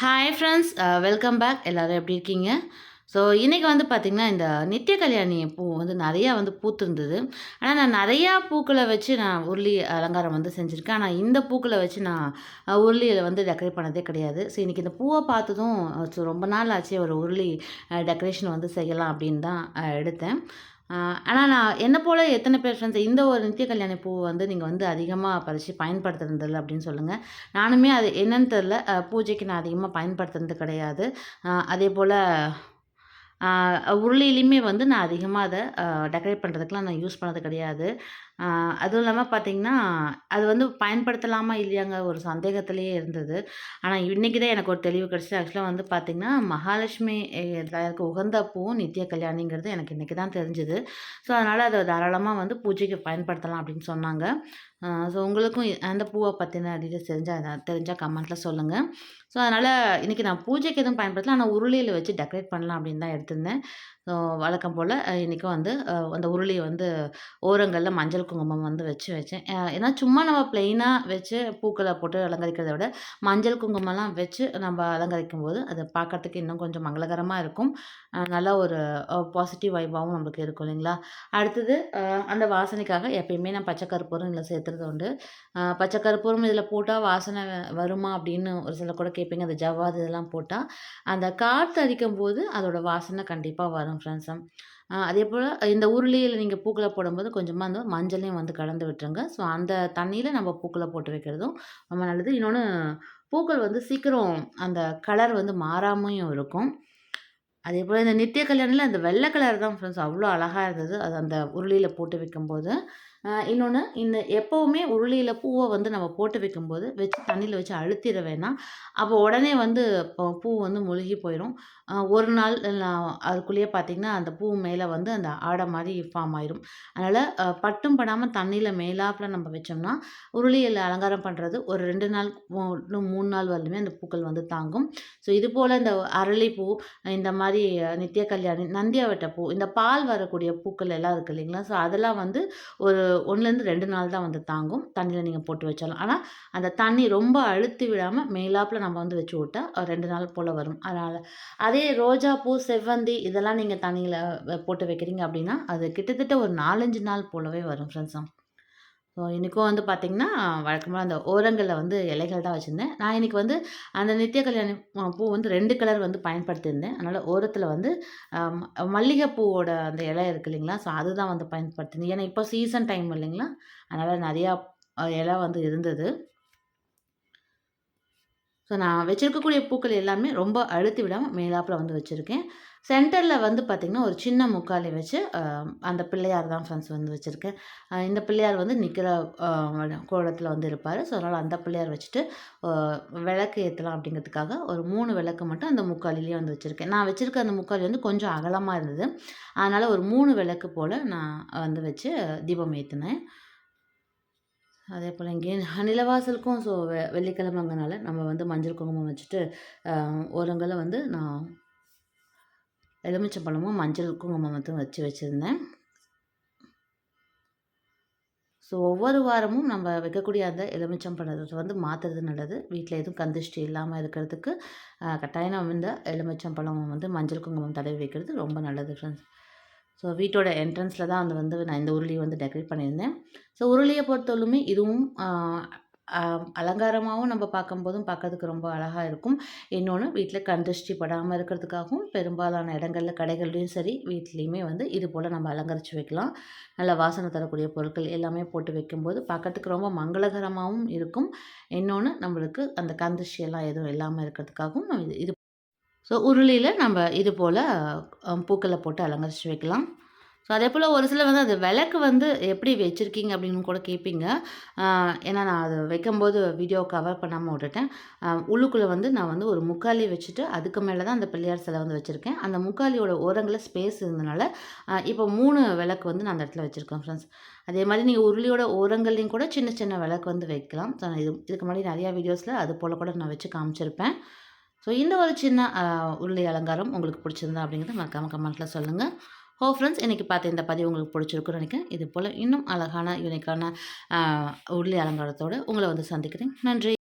Hi friends welcome back எல்லோரும் எப்படி இருக்கீங்க? ஸோ இன்றைக்கி வந்து பார்த்திங்கன்னா இந்த நித்திய கல்யாணி பூ வந்து நிறையா வந்து பூத்துருந்தது. ஆனால் நான் நிறையா பூக்களை வச்சு நான் உருளி அலங்காரம் வந்து செஞ்சுருக்கேன். ஆனால் இந்த பூக்களை வச்சு நான் உருளியில் வந்து டெக்கரேட் பண்ணதே கிடையாது. ஸோ இன்றைக்கி இந்த பூவை பார்த்ததும் ஸோ ரொம்ப நாள் ஆச்சு. ஒரு உருளி டெக்கரேஷன் வந்து செய்யலாம் அப்படின்னு தான் எடுத்தேன். ஆனால் நான் என்னை போல் எத்தனை பேர் ஃப்ரெண்ட்ஸ் இந்த ஒரு நித்திய கல்யாணி பூ வந்து நீங்கள் வந்து அதிகமாக பறித்து பயன்படுத்துறதில்ல அப்படின்னு சொல்லுங்கள் நானுமே அது என்னன்னு தெரில பூஜைக்கு நான் அதிகமாக பயன்படுத்துறது கிடையாது. அதே போல் உருளிலையுமே வந்து நான் அதிகமாக அதை டெக்கரேட் பண்ணுறதுக்குலாம் நான் யூஸ் பண்ணது கிடையாது. அதுவும் இல்லாமல் பார்த்தீங்கன்னா, அது வந்து பயன்படுத்தலாமா இல்லையாங்க ஒரு சந்தேகத்திலேயே இருந்தது. ஆனால் இன்றைக்கி தான் எனக்கு ஒரு தெளிவு கிடச்சிது. ஆக்சுவலாக வந்து பார்த்திங்கன்னா, மகாலட்சுமி எனக்கு உகந்த பூவும் நித்திய கல்யாணிங்கிறது எனக்கு இன்றைக்கி தான் தெரிஞ்சுது. ஸோ, அதனால் அதை தாராளமாக வந்து பூஜைக்கு பயன்படுத்தலாம் அப்படின்னு சொன்னாங்க. ஸோ, உங்களுக்கும் அந்த பூவை பற்றின டீட்டெயில்ஸ் தெரிஞ்சால் தெரிஞ்சால் கமெண்ட்டில் சொல்லுங்கள். ஸோ, அதனால் இன்றைக்கி நான் பூஜைக்கு எதுவும் பயன்படுத்தலாம் ஆனால் உருளியில் வச்சு டெக்கரேட் பண்ணலாம் அப்படின்னு தான் எடுத்திருந்தேன். ஸோ வழக்கம் போல் இன்றைக்கும் வந்து அந்த உருளியை வந்து ஓரங்களில் மஞ்சள் குங்குமம் வந்து வச்சு வச்சேன். ஏன்னா சும்மா நம்ம ப்ளெயினாக வச்சு பூக்களை போட்டு அலங்கரிக்கிறத விட மஞ்சள் குங்குமம்லாம் வச்சு நம்ம அலங்கரிக்கும் போது அது பார்க்குறதுக்கு இன்னும் கொஞ்சம் மங்களகரமாக இருக்கும். நல்லா ஒரு பாசிட்டிவ் வைபாகவும் நம்மளுக்கு இருக்கும் இல்லைங்களா? அடுத்தது அந்த வாசனைக்காக எப்பயுமே நான் பச்சை கருப்பூரம் இதில் சேர்த்துறது உண்டு. பச்சை கருப்பூரம் இதில் போட்டால் வாசனை வருமா அப்படின்னு ஒரு சிலர் கூட கேட்பீங்க. அந்த ஜவ்வாது இதெல்லாம் போட்டால் அந்த காற்று அடிக்கும் போது அதோடய வாசனை கண்டிப்பாக வரும். ஃப்ரெண்ட்ஸும் அதே போல் இந்த உருளியில் நீங்கள் பூக்களை போடும்போது கொஞ்சமாக அந்த மஞ்சளையும் வந்து கலந்து விட்டுருங்க. ஸோ அந்த தண்ணியில் நம்ம பூக்களை போட்டு வைக்கிறதும் ரொம்ப நல்லது. இன்னொன்று பூக்கள் வந்து சீக்கிரம் அந்த கலர் வந்து மாறாமையும் இருக்கும். அதே போல் இந்த நித்திய கல்யாணில் அந்த வெள்ளை கலர் தான் ஃப்ரெண்ட்ஸ் அவ்வளோ அழகாக இருந்தது. அது அந்த உருளியில் போட்டு வைக்கும்போது. இன்னொன்று இந்த எப்போவுமே உருளியில் பூவை வந்து நம்ம போட்டு வைக்கும்போது வச்சு தண்ணியில் வச்சு அழுத்திட வேணாம். அப்போ உடனே வந்து பூ வந்து முழுகி போயிடும் ஒரு நாள் அதுக்குள்ளேயே பார்த்திங்கன்னா அந்த பூ மேலே வந்து அந்த ஆடை மாதிரி ஃபார்ம் ஆயிரும். அதனால் பட்டும் படாமல் தண்ணியில் மேலாப்பில் நம்ம வச்சோம்னா உருளியில் அலங்காரம் பண்ணுறது ஒரு ரெண்டு நாள் மூணு நாள் வரலுமே அந்த பூக்கள் வந்து தாங்கும். ஸோ இது போல் இந்த அரளிப்பூ இந்த மாதிரி நித்திய கல்யாணி நந்தியாவட்ட பூ இந்த பால் வரக்கூடிய பூக்கள் எல்லாம் இருக்குது இல்லைங்களா? ஸோ அதெல்லாம் வந்து ஒரு ஒன்றுலேருந்து ரெண்டு நாள் தான் வந்து தாங்கும். தண்ணியில் நீங்கள் போட்டு வச்சாலும். ஆனால் அந்த தண்ணி ரொம்ப அழுத்தி விடாமல் மேலாப்பில் நம்ம வந்து வச்சு விட்டால் ரெண்டு நாள் போல் வரும். அதனால் அதே ரோஜா பூ செவ்வந்தி இதெல்லாம் நீங்கள் தண்ணியில் போட்டு வைக்கிறீங்க அப்படின்னா அது கிட்டத்தட்ட ஒரு நாலஞ்சு நாள் போலவே வரும் ஃப்ரெண்ட்ஸும் இன்றைக்கும் வந்து பார்த்திங்கன்னா வழக்கமாக அந்த ஓரங்களில் வந்து இலைகள் தான் வச்சுருந்தேன். நான் இன்றைக்கி வந்து அந்த நித்திய கல்யாணி பூ வந்து ரெண்டு கலர் வந்து பயன்படுத்தியிருந்தேன். அதனால் ஓரத்தில் வந்து மல்லிகைப்பூவோட அந்த இலை இருக்குது இல்லைங்களா? ஸோ அதுதான் வந்து பயன்படுத்தினேன் ஏன்னா இப்போ சீசன் டைம் இல்லைங்களா? அதனால் நிறையா இலை வந்து இருந்தது. ஸோ நான் வச்சுருக்கக்கூடிய பூக்கள் எல்லாமே ரொம்ப அழுத்தி விடாமல் மேலாப்பில் வந்து வச்சுருக்கேன். சென்டரில் வந்து பார்த்திங்கன்னா ஒரு சின்ன முக்காலி வச்சு அந்த பிள்ளையார் தான் ஃப்ரெண்ட்ஸ் வந்து வச்சுருக்கேன். இந்த பிள்ளையார் வந்து நிற்கிற கோலத்தில் வந்து இருப்பார். ஸோ அதனால் அந்த பிள்ளையார் வச்சுட்டு விளக்கு ஏற்றலாம் அப்படிங்கிறதுக்காக ஒரு மூணு விளக்கு மட்டும் அந்த முக்காலிலேயே வந்து வச்சுருக்கேன். நான் வச்சுருக்க அந்த முக்காலி வந்து கொஞ்சம் அகலமாக இருந்தது. அதனால் ஒரு மூணு விளக்கு போல் நான் வந்து வச்சு தீபம் ஏற்றினேன் அதே போல் இங்கே நிலவாசலுக்கும் ஸோ வெ வெள்ளிக்கிழமைங்கனால நம்ம வந்து மஞ்சள் குங்குமம் வச்சுட்டு ஓரங்களில் வந்து நான் எலுமிச்சம்பழமும் மஞ்சள் குங்குமம் மட்டும் வச்சு வச்சுருந்தேன். ஸோ ஒவ்வொரு வாரமும் நம்ம வைக்கக்கூடிய அந்த எலுமிச்சம்பழத்தை வந்து மாற்றுறது நல்லது. வீட்டில் எதுவும் கந்திஷ்டி இல்லாமல் இருக்கிறதுக்கு கட்டாயம் நம்ம இந்த எலுமிச்சம்பழம் வந்து மஞ்சள் குங்குமம் தடவி வைக்கிறது ரொம்ப நல்லது ஃப்ரெண்ட்ஸ் ஸோ வீட்டோட என்ட்ரன்ஸில் தான் அது வந்து நான் இந்த உருளியை வந்து டெக்கரேட் பண்ணியிருந்தேன். ஸோ உருளியை பொறுத்தவரையுமே இதுவும் அலங்காரமாகவும் நம்ம பார்க்கும்போதும் பார்க்கறதுக்கு ரொம்ப அழகாக இருக்கும். இன்னொன்று வீட்டில் கண்டிஷ்டி படாமல் இருக்கிறதுக்காகவும் பெரும்பாலான இடங்களில் கடைகள்லேயும் சரி வீட்லேயுமே வந்து இது போல் நம்ம அலங்கரித்து வைக்கலாம். நல்ல வாசனை தரக்கூடிய பொருட்கள் எல்லாமே போட்டு வைக்கும்போது பார்க்கறதுக்கு ரொம்ப மங்களகரமாகவும் இருக்கும். இன்னொன்று நம்மளுக்கு அந்த கந்திஷ்டி எல்லாம் எதுவும் இல்லாமல் இருக்கிறதுக்காகவும் இது இது ஸோ உருளியில் நம்ம இது போல் பூக்களை போட்டு அலங்கரித்து வைக்கலாம். ஸோ அதே போல் ஒரு சிலர் வந்து அது விளக்கு வந்து எப்படி வச்சுருக்கீங்க அப்படின்னு கூட கேட்பீங்க ஏன்னா நான் அது வைக்கும்போது வீடியோ கவர் பண்ணாமல் விட்டுட்டேன். உள்ளுக்குள்ளே வந்து நான் வந்து ஒரு முக்காலி வச்சுட்டு அதுக்கு மேலே தான் அந்த பிள்ளையார் சிலை வந்து வச்சுருக்கேன். அந்த முக்காலியோட ஓரங்களில் ஸ்பேஸ் இருந்தனால இப்போ மூணு விளக்கு வந்து நான் அந்த இடத்துல வச்சுருக்கேன் ஃப்ரெண்ட்ஸ் அதே மாதிரி நீங்கள் உருளியோட ஓரங்கள்லையும் கூட சின்ன சின்ன விளக்கு வந்து வைக்கலாம். ஸோ இது இதுக்கு முன்னாடி நிறையா வீடியோஸில் அது போல் கூட நான் வச்சு காமிச்சிருப்பேன். ஸோ இந்த ஒரு சின்ன உருளை அலங்காரம் உங்களுக்கு பிடிச்சிருந்தா அப்படிங்கிறத மறக்காமல் கமெண்ட்டில் சொல்லுங்கள் ஹோ ஃப்ரெண்ட்ஸ் இன்றைக்கி பார்த்த இந்த பதிவு உங்களுக்கு பிடிச்சிருக்குன்னு நினைக்கிறேன். இது போல் இன்னும் அழகான யூனிக்கான உருளை அலங்காரத்தோடு உங்களை வந்து சந்திக்கிறேன். நன்றி.